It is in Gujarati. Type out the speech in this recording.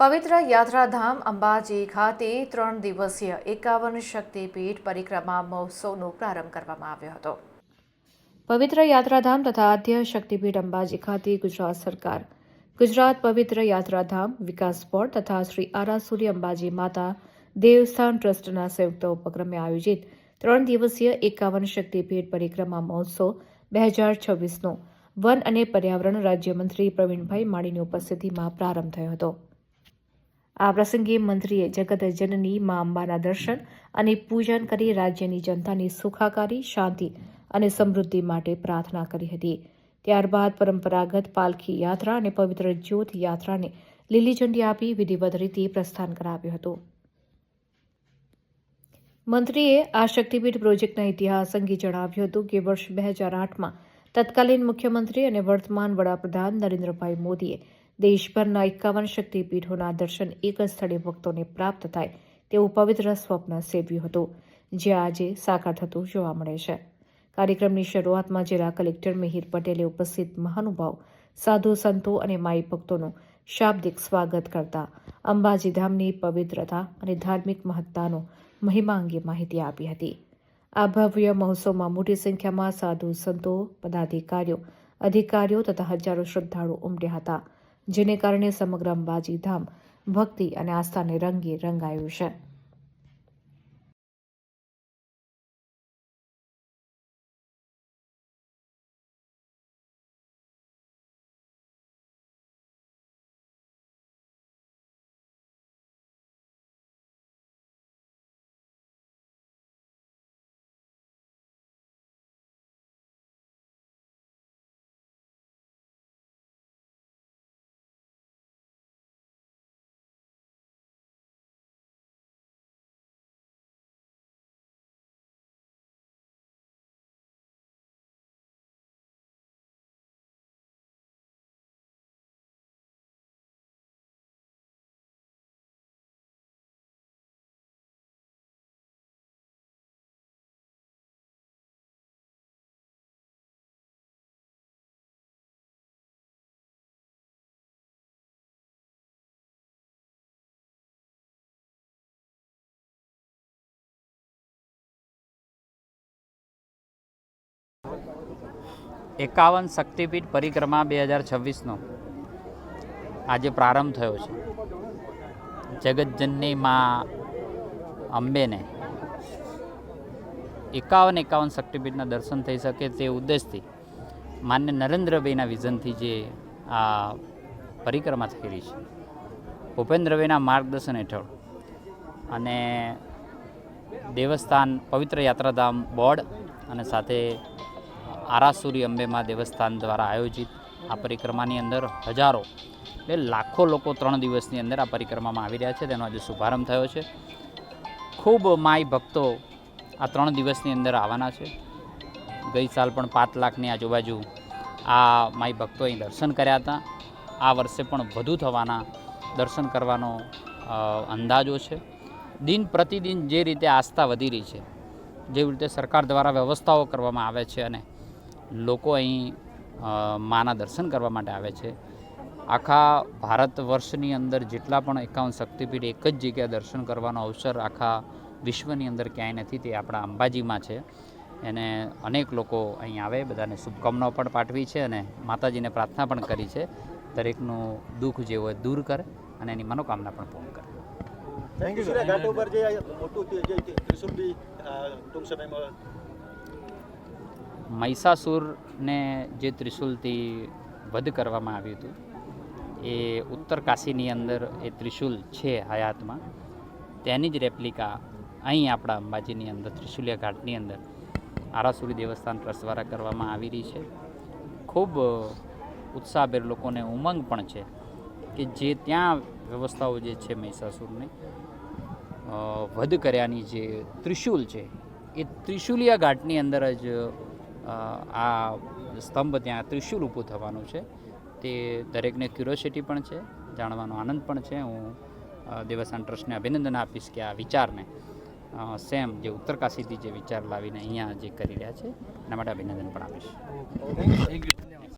પવિત્ર યાત્રાધામ અંબાજી ખાતે ત્રણ દિવસીય એકાવન શક્તિપીઠ પરિક્રમા મહોત્સવનો પ્રારંભ કરવામાં આવ્યો હતો. પવિત્ર યાત્રાધામ તથા આદ્ય શક્તિપીઠ અંબાજી ખાતે ગુજરાત સરકાર, ગુજરાત પવિત્ર યાત્રાધામ વિકાસ બોર્ડ તથા શ્રી આરાસુરી અંબાજી માતા દેવસ્થાન ટ્રસ્ટના સંયુક્ત ઉપક્રમે આયોજિત ત્રણ દિવસીય એકાવન શક્તિપીઠ પરિક્રમા મહોત્સવ બે હજાર છવ્વીસનો વન અને પર્યાવરણ રાજ્યમંત્રી પ્રવીણભાઈ માળીની ઉપસ્થિતિમાં પ્રારંભ થયો હતો. આ પ્રસંગે મંત્રીએ જગત જનની મા અંબાના દર્શન અને પૂજન કરી રાજ્યની જનતાની સુખાકારી, શાંતિ અને સમૃદ્ધિ માટે પ્રાર્થના કરી હતી. ત્યારબાદ પરંપરાગત પાલખી યાત્રા અને પવિત્ર જ્યોત યાત્રાને લીલી ઝંડી આપી વિધિવત રીતે પ્રસ્થાન કરાવ્યું હતું. મંત્રીએ આ શક્તિપીઠ પ્રોજેક્ટના ઇતિહાસ અંગે જણાવ્યું હતું કે વર્ષ બે હજાર આઠમાં તત્કાલીન મુખ્યમંત્રી અને વર્તમાન વડાપ્રધાન નરેન્દ્રભાઈ મોદીએ દેશભરના એકાવન શક્તિપીઠોના દર્શન એક જ સ્થળે ભક્તોને પ્રાપ્ત થાય તેવું પવિત્ર સ્વપ્ન સેવ્યું હતું, જે આજે સાકાર થતું જોવા મળે છે. કાર્યક્રમની શરૂઆતમાં જિલ્લા કલેક્ટર મિહિર પટેલે ઉપસ્થિત મહાનુભાવ, સાધુ સંતો અને માઈ ભક્તોનું શાબ્દિક સ્વાગત કરતા અંબાજી ધામની પવિત્રતા અને ધાર્મિક મહત્તાનો મહિમા અંગે માહિતી આપી હતી. આ ભવ્ય મહોત્સવમાં મોટી સંખ્યામાં સાધુ સંતો, પદાધિકારીઓ, અધિકારીઓ તથા હજારો શ્રદ્ધાળુ ઉમટ્યા હતા. જેને કારણે સમગ્ર અંબાજી ધામ ભક્તિ અને આસ્થાને રંગે રંગાયું છે. એકાવન શક્તિપીઠ પરિક્રમા બે હજાર છવ્વીસનો આજે પ્રારંભ થયો છે. જગતજનની માં અંબેને એકાવન એકાવન શક્તિપીઠના દર્શન થઈ શકે તે ઉદ્દેશથી માન્ય નરેન્દ્રભાઈના વિઝનથી જે આ પરિક્રમા થઈ રહી છે. ભૂપેન્દ્રભાઈના માર્ગદર્શન હેઠળ અને દેવસ્થાન પવિત્ર યાત્રાધામ બોર્ડ અને સાથે આરાસુરી અંબેમાં દેવસ્થાન દ્વારા આયોજિત આ પરિક્રમાની અંદર હજારો એટલે લાખો લોકો ત્રણ દિવસની અંદર આ પરિક્રમામાં આવી રહ્યા છે. તેનો આજે શુભારંભ થયો છે. ખૂબ માય ભક્તો આ ત્રણ દિવસની અંદર આવવાના છે. ગઈ સાલ પણ પાંચ લાખની આજુબાજુ આ માય ભક્તો અહીં દર્શન કર્યા હતા. આ વર્ષે પણ વધુ થવાના દર્શન કરવાનો અંદાજો છે. દિન પ્રતિદિન જે રીતે આસ્થા વધી રહી છે, જેવી રીતે સરકાર દ્વારા વ્યવસ્થાઓ કરવામાં આવે છે અને લોકો અહીં માના દર્શન કરવા માટે આવે છે. આખા ભારત વર્ષની અંદર જેટલા પણ એકાવન શક્તિપીઠ એક જ જગ્યાએ દર્શન કરવાનો અવસર આખા વિશ્વની અંદર ક્યાંય નથી તે આપણા અંબાજીમાં છે. એને અનેક લોકો અહીં આવે બધાને શુભકામનાઓ પણ પાઠવી છે અને માતાજીને પ્રાર્થના પણ કરી છે. દરેકનું દુઃખ જે હોય દૂર કરે અને એની મનોકામના પણ પૂર્ણ કરે. થેન્ક યુ ઘાટ ઉપર જે મોટું જે સમયમાં મહિષાસુરને જે ત્રિશુલથી વધ કરવામાં આવ્યું હતું, એ ઉત્તર કાશીની અંદર એ ત્રિશુલ છે હયાતમાં. તેની જ રેપ્લિકા અહીં આપણા અંબાજીની અંદર, ત્રિશુલિયા ઘાટની અંદર આરાસુરી દેવસ્થાન ટ્રસ્ટ દ્વારા કરવામાં આવી રહી છે. ખૂબ ઉત્સાહભેર લોકોને ઉમંગ પણ છે કે જે ત્યાં વ્યવસ્થાઓ જે છે મહિષાસુરની વધ કર્યાની જે ત્રિશુલ છે, એ ત્રિશુલિયા ઘાટની અંદર જ આ સ્તંભ ત્યાં ત્રિશુલ ઊભું થવાનું છે. તે દરેકને ક્યુરોસિટી પણ છે, જાણવાનો આનંદ પણ છે. હું દેવસ્થાન ટ્રસ્ટને અભિનંદન આપીશ કે આ વિચારને સેમ જે ઉત્તરકાશીથી જે વિચાર લાવીને અહીંયા જે કરી રહ્યા છે, એના માટે અભિનંદન પણ આપીશ. Thank you